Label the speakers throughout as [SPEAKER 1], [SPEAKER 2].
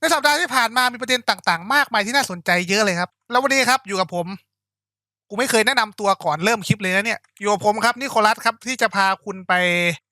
[SPEAKER 1] ในสัปดาห์ที่ผ่านมามีประเด็นต่างๆ มากมายที่น่าสนใจเยอะเลยครับ แล้ววันนี้ครับอยู่กับผม กูไม่เคยแนะนำตัวก่อนเริ่มคลิปเลยนะเนี่ย อยู่กับผมครับนิโคลัสครับที่จะพาคุณไป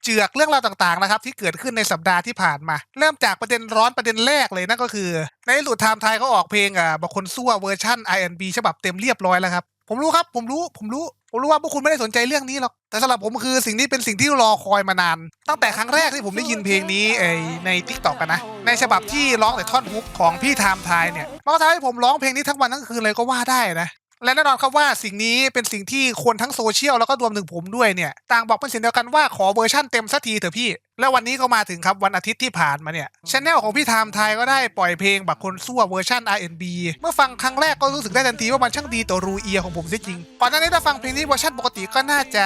[SPEAKER 1] เจือกเรื่องราวต่างๆนะครับ ที่เกิดขึ้นในสัปดาห์ที่ผ่านมา เริ่มจากประเด็นร้อนประเด็นแรกเลยนั่นก็คือ ในหลุดไทม์ไทยเขาออกเพลงอะบางคนซั่วเวอร์ชัน INB ฉบับเต็มเรียบร้อยแล้วครับผมรู้ครับ ผมรู้ผมรู้ ผมรู้ว่าพวกคุณไม่ได้สนใจเรื่องนี้หรอก แต่สำหรับผมคือสิ่งนี้เป็นสิ่งที่รอคอยมานาน ตั้งแต่ครั้งแรกที่ผมได้ยินเพลงนี้ไอในทิกตอกกันนะ ในฉบับที่ร้องแต่ท่อนฮุกของพี่ไทม์ไทยเนี่ยมันก็ทำให้ผมร้องเพลงนี้ทั้งวันทั้งคืนเลยก็ว่าได้นะ และแน่นอนครับว่าสิ่งนี้เป็นสิ่งที่คนทั้งโซเชียลแล้วก็รวมถึงผมด้วยเนี่ยต่างบอกเป็นเสียงเดียวกันว่าขอเวอร์ชั่นเต็มสักทีเถอะพี่ แล้ววันนี้ก็มาถึงครับวันอาทิตย์ที่ผ่านมาเนี่ยชแนลของพี่ไทม์ไทยก็ได้ปล่อยเพลงบักคนซั่วเวอร์ชัน R&B เมื่อฟังครั้งแรกก็รู้สึกได้ทันทีว่ามันช่างดีต่อรูเอียของผมเสียจริงก่อนหน้านี้ถ้าฟังเพลงนี้เวอร์ชันปกติก็น่าจะ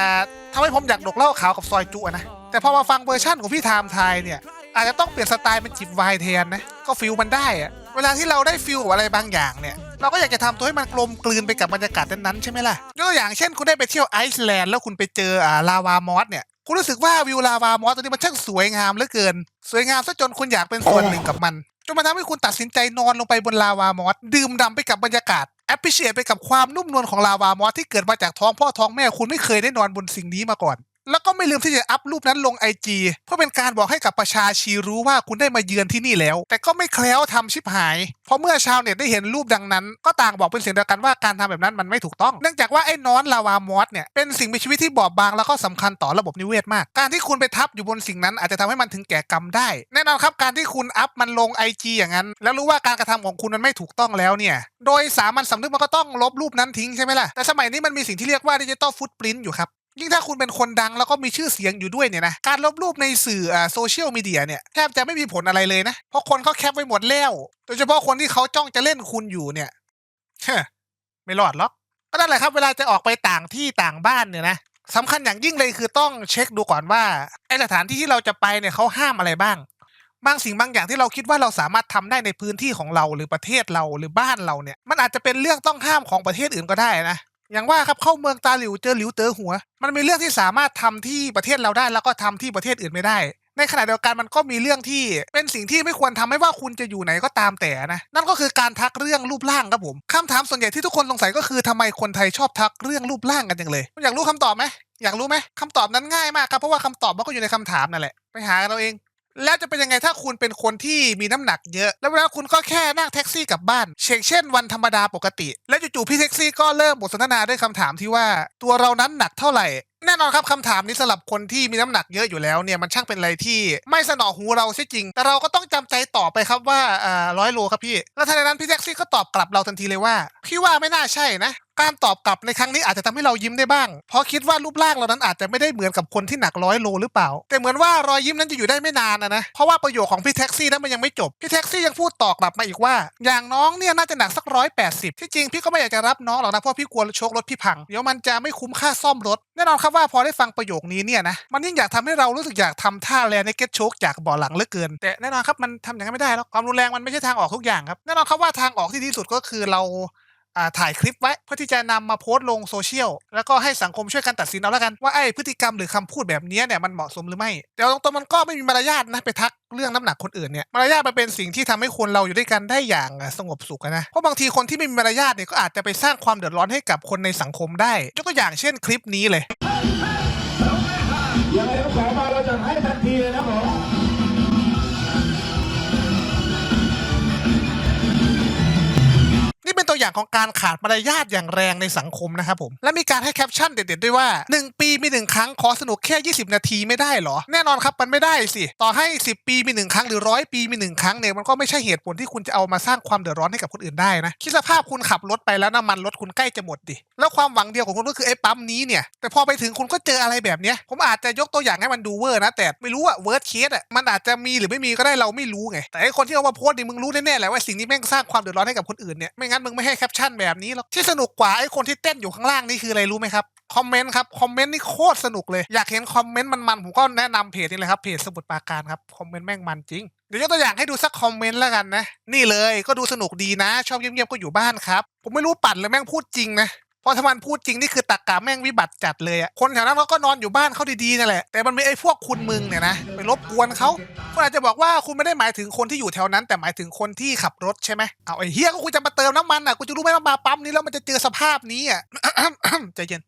[SPEAKER 1] ทำให้ผมอยากดกเหล้าขาวกับซอยจุนะแต่พอมาฟังเวอร์ชันของพี่ไทม์ไทยเนี่ยอาจจะต้องเปลี่ยนสไตล์เป็นจิบไวน์แทนนะก็ฟิลมันได้อะเวลาที่เราได้ฟิลอะไรบางอย่างเนี่ย เราก็อยากจะทำตัวให้มันกลมกลืนไปกับบรรยากาศนั้นๆใช่ไหมล่ะยกตัวอย่างเช่น คุณได้ไปเที่ยวไอซ์แลนด์แล้วคุณไปเจออ่าลาวามอสเนี่ยคุณรู้สึกว่าวิวลาวามอสตัวนี้มันช่างสวยงามเหลือเกิน สวยงามซะจนคุณอยากเป็นส่วนหนึ่งกับมันจนมันทำให้คุณตัดสินใจนอนลงไปบนลาวามอสดื่มด่ำไปกับบรรยากาศแอปพิเชตไปกับความนุ่มนวลของลาวามอสที่เกิดมาจากท้องพ่อท้องแม่คุณไม่เคยได้นอนบนสิ่งนี้มาก่อน แล้วก็ไม่ลืมที่จะอัพรูปนั้นลงไอจีเพื่อเป็นการบอกให้กับประชาชีรู้ว่าคุณได้มาเยือนที่นี่แล้ว แต่ก็ไม่แคล้วทำชิบหาย เพราะเมื่อชาวเน็ตได้เห็นรูปดังนั้น ก็ต่างบอกเป็นเสียงเดียวกันว่าการทำแบบนั้นมันไม่ถูกต้อง เนื่องจากว่าไอ้นอนลาวามอสเนี่ยเป็นสิ่งมีชีวิตที่บอบบางแล้วก็สำคัญต่อระบบนิเวศมาก การที่คุณไปทับอยู่บนสิ่งนั้นอาจจะทำให้มันถึงแก่กรรมได้ แน่นอนครับการที่คุณอัพมันลงไอจีอย่างนั้น แล้วรู้ว่าการกระทำของคุณมันไม่ถูกต้องแล้วเนี่ย โดยสามัญสำนึกมันก็ต้องลบรูปนั้นทิ้งใช่ไหมล่ะ แต่สมัยนี้มันมีสิ่งที่เรียกว่าดิจิตอลฟุตปรินต์อยู่ครับ ยิ่งถ้าคุณเป็นคนดังแล้วก็มีชื่อเสียงอยู่ด้วยเนี่ยนะการลบรูปในสื่อโซเชียลมีเดียเนี่ยแทบจะไม่มีผลอะไรเลยนะ เพราะคนเขาแคปไว้หมดแล้ว โดยเฉพาะคนที่เขาจ้องจะเล่นคุณอยู่เนี่ยฮไม่รอดหรอกก็นั่นแหละครับ เวลาจะออกไปต่างที่ต่างบ้านเนี่ยนะสำคัญอย่างยิ่งเลยคือต้องเช็คดูก่อนว่าไอสถานที่ที่เราจะไปเนี่ยเขาห้ามอะไรบ้าง บางสิ่งบางอย่างที่เราคิดว่าเราสามารถทำได้ในพื้นที่ของเราหรือประเทศเราหรือบ้านเราเนี่ย มันอาจจะเป็นเรื่องต้องห้ามของประเทศอื่นก็ได้นะ อย่างว่าครับเข้าเมืองตาหลิวเจอหลิวเตอหัว มันมีเรื่องที่สามารถทำที่ประเทศเราได้ แล้วก็ทำที่ประเทศอื่นไม่ได้ ในขณะเดียวกันมันก็มีเรื่องที่เป็นสิ่งที่ไม่ควรทำไม่ว่าคุณจะอยู่ไหนก็ตามแต่นะ นั่นก็คือการทักเรื่องรูปร่างครับผมคำถามส่วนใหญ่ที่ทุกคนสงสัยก็คือทำไมคนไทยชอบทักเรื่องรูปร่างกันจังเลย อยากรู้คำตอบไหมอยากรู้ไหมคำตอบนั้นง่ายมากครับเพราะว่าคำตอบมันก็อยู่ในคำถามนั่นแหละไปหากันเราเอง แล้วจะเป็นยังไงถ้าคุณเป็นคนที่มีน้ำหนักเยอะ แล้วเวลาคุณก็แค่นั่งแท็กซี่กลับบ้านเช่นเช่นวันธรรมดาปกติ แล้วจู่ๆพี่แท็กซี่ก็เริ่มบทสนทนาด้วยคำถามที่ว่า ตัวเรานั้นหนักเท่าไหร่แน่นอนครับคำถามนี้สำหรับคนที่มีน้ำหนักเยอะอยู่แล้วเนี่ยมันช่างเป็นอะไรที่ไม่สนอหูเราใช่จริง แต่เราก็ต้องจำใจตอบไปครับว่าอ่าร้อยโลครับพี่ แล้วทันใดนั้นพี่แท็กซี่ก็ตอบกลับเราทันทีเลยว่า พี่ว่าไม่น่าใช่นะ การตอบกลับในครั้งนี้อาจจะทำให้เรายิ้มได้บ้าง เพราะคิดว่ารูปร่างเรานั้นอาจจะไม่ได้เหมือนกับคนที่หนักร้อยโลหรือเปล่า แต่เหมือนว่ารอยยิ้มนั้นจะอยู่ได้ไม่นานนะนะ เพราะว่าประโยคของพี่แท็กซี่นั้นมันยังไม่จบ พี่แท็กซี่ยังพูดตอบกลับมาอีกว่า อย่างน้องเนี่ยน่าจะหนักสักร้อยแปดสิบที่จริงพี่ก็ไม่อยากจะรับน้องหรอกนะ เพราะพี่กลัวโชครถพี่พัง เดี๋ยวมันจะไม่คุ้มค่าซ่อมรถ แน่นอนครับว่าพอได้ฟังประโยคนี้เนี่ยนะ มันยิ่งอยากทำให้เรารู้สึกอยากทำท่าแลในเก็ตโชกจากบ่อหลังเหลือเกิน แต่แน่นอนครับมันทำอย่างนั้นไม่ได้หรอกความรุนแรงมันไม่ใช่ทางออกทุกอย่างครับแน่นอนครับว่าทางออกที่ดีสุดก็คือเรา ถ่ายคลิปไว้เพื่อที่จะนำมาโพสต์ลงโซเชียลแล้วก็ให้สังคมช่วยกันตัดสินเอาแล้วกันว่าไอ้พฤติกรรมหรือคำพูดแบบนี้เนี่ยมันเหมาะสมหรือไม่แต่เอาตรงๆมันก็ไม่มีมารยาทนะไปทักเรื่องน้ำหนักคนอื่นเนี่ยมารยาทมันเป็นสิ่งที่ทำให้คนเราอยู่ด้วยกันได้อย่างสงบสุขนะเพราะบางทีคนที่ไม่มีมารยาทเนี่ยก็อาจจะไปสร้างความเดือดร้อนให้กับคนในสังคมได้ยกตัวอย่างเช่นคลิปนี้เลย
[SPEAKER 2] อย่า
[SPEAKER 1] งของการขาดมารยาทอย่างแรงในสังคมนะครับผม และมีการให้แคปชั่นเด็ดๆด้วยว่า 1 ปีมี 1 ครั้งขอสนุกแค่ 20 นาทีไม่ได้หรอ แน่นอนครับมันไม่ได้สิ ต่อให้ 10 ปีมี 1 ครั้งหรือร้อยปีมี 1 ครั้งเนี่ยมันก็ไม่ใช่เหตุผลที่คุณจะเอามาสร้างความเดือดร้อนให้กับคนอื่นได้นะคิดสภาพคุณขับรถไปแล้วน้ำมันรถคุณใกล้จะหมดดิแล้วความหวังเดียวของคุณก็คือไอ้ปั๊มนี้เนี่ยแต่พอไปถึงคุณก็เจออะไรแบบเนี้ยผมอาจจะยกตัวอย่างให้มันดูเวอร์นะแต่ไม่รู้อะเวิร์ดเคสอะมันอาจจะมีหรือไม่มีก็ได้เราไม่รู้ไงแต่ไอ้คนที่เอามาโพสต์นี่มึงรู้แน่ๆแหละว่าสิ่งนี้แม่งสร้างความเดือดร้อนให้กับคนอื่นเนี่ยไม่งั้นมึงไม่ให้แคปชั่นแบบนี้หรอกที่สนุกกว่าไอ้คนที่เต้นอยู่ข้างล่างนี่คืออะไรรู้ไหมครับคอมเมนต์ครับคอมเมนต์นี่โคตรสนุกเลยอยากเห็นคอมเมนต์มันๆผมก็แนะนำเพจนี่เลยครับเพจสมุดปาการครับคอมเมนต์แม่งมันจริงเดี๋ยวยกตัวอย่างให้ดูสักคอมเมนต์แล้วกันนะ นี่เลยก็ดูสนุกดีนะ ชอบเงียบๆก็อยู่บ้านครับ ผมไม่รู้ปั่นเลยแม่งพูดจริงนะ เพราะถ้ามันพูดจริงนี่คือตักกะแม่งวิบัติจัดเลยอะคนแถวนั้นเขาก็นอนอยู่บ้านเขาดีๆนั่นแหละ แต่มันมีไอ้พวกคุณมึงเนี่ยนะไปรบกวนเขาคุณอาจจะบอกว่าคุณไม่ได้หมายถึงคนที่อยู่แถวนั้น แต่หมายถึงคนที่ขับรถใช่ไหมเอาไอ้เฮียก็คุณจะมาเติมน้ำมันอะกูจะรู้ไหมว่ามาปั๊มนี้แล้วมันจะเจอสภาพนี้อะ ใจเย็น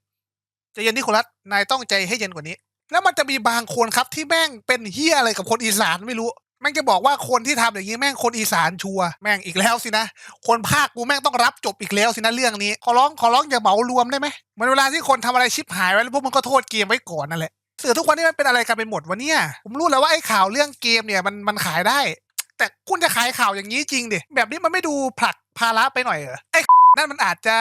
[SPEAKER 1] ใจเย็นนิโคลัสนายต้องใจให้เย็นกว่านี้ แล้วมันจะมีบางคนครับที่แม่งเป็นเฮียอะไรกับคนอีสานไม่รู้ ม่งจะบอกว่าคนที่ทำอย่างนี้แม่งคนอีสานชัวร์แม่งอีกแล้วสินะ คนภาคกูแม่งต้องรับจบอีกแล้วสินะเรื่องนี้ ขอร้องขอร้องอย่าเหมารวมได้ไหมมือนเวลาที่คนทำอะไรชิบหายไว้แล้วพวกมึงก็โทษเกมไว้ก่อนนั่นแหละเสือทุกวันนี้มันเป็นอะไรกันไปหมดวะเนี่ย ผมรู้แล้วว่าไอ้ข่าวเรื่องเกมเนี่ยมันมันขายได้ แต่คุณจะขายข่าวอย่างนี้จริงดิแบบนี้มันไม่ดูผลักภาระไปหน่อยเหรอไอ้นั่นมันอาจจะ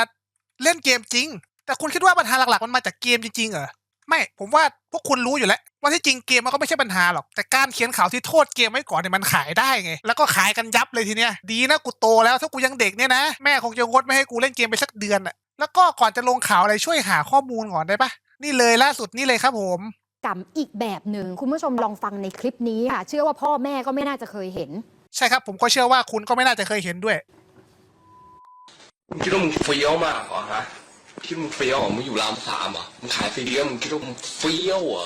[SPEAKER 1] เล่นเกมจริง แต่คุณคิดว่าปัญหาหลักๆมันมาจากเกมจริงๆเหรอ ไม่ผมว่าพวกคุณรู้อยู่แล้ว ว่าที่จริงเกมมันก็ไม่ใช่ปัญหาหรอก แต่การเขียนข่าวที่โทษเกมไว้ก่อนเนี่ยมันขายได้ไง แล้วก็ขายกันยับเลยทีเนี้ย ดีนะกูโตแล้วถ้ากูยังเด็กเนี่ยนะ แม่คงจะงดไม่ให้กูเล่นเกมไปสักเดือนอะแล้วก็ก่อนจะลงข่าวอะไรช่วยหาข้อมูลก่อนได้ปะนี่เลยล่าสุดนี่เลยครับผม
[SPEAKER 3] กรรมอีกแบบหนึ่งคุณผู้ชมลองฟังในคลิปนี้ค่ะ เชื่อว่าพ่อแม่ก็ไม่น่าจะเคยเห็น
[SPEAKER 1] ใช่ครับผมก็เชื่อว่าคุณก็ไม่น่าจะเคยเห็นด้วย
[SPEAKER 4] มึงคิดว่ามึงเฟี้ยวมากเหรอฮะ คิดว่ามึงเฟี้ยวเหรอมึงอยู่รามสามเหรอมึงขายซีเรียสมึงคิดว่ามึงเฟี้ยวเหรอ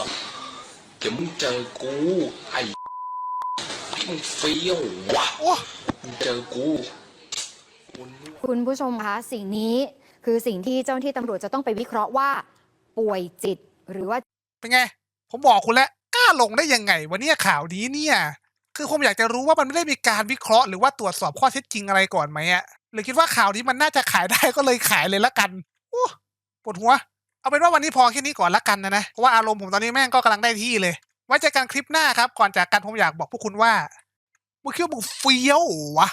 [SPEAKER 4] เดี๋ยวมึงเจอกูไอ้ที่มึงเฟี้ยววะ
[SPEAKER 1] โอ้
[SPEAKER 4] มึงเจอกูกูนึก
[SPEAKER 3] คุณผู้ชมคะสิ่งนี้คือสิ่งที่เจ้าหน้าที่ตำรวจจะต้องไปวิเคราะห์ว่า ป่วยจิตหรือว่า
[SPEAKER 1] เป็นไง ผมบอกคุณแล้วกล้าลงได้ยังไงวะเนี่ยข่าวนี้เนี่ย คือผมอยากจะรู้ว่ามันไม่ได้มีการวิเคราะห์ หรือว่าตรวจสอบข้อเท็จจริงอะไรก่อนไหมอะหรือคิดว่าข่าวนี้มันน่าจะขายได้ก็เลยขายเลยละกันโอ้ ปวดหัว เอาเป็นว่าวันนี้พอแค่นี้ก่อนละกันนะนะ เพราะว่าอารมณ์ผมตอนนี้แม่งก็กำลังได้ที่เลย ไว้เจอกันคลิปหน้าครับ ก่อนจากกันผมอยากบอกพวกคุณว่ามึงคิดว่ามึงเฟี้ยววะ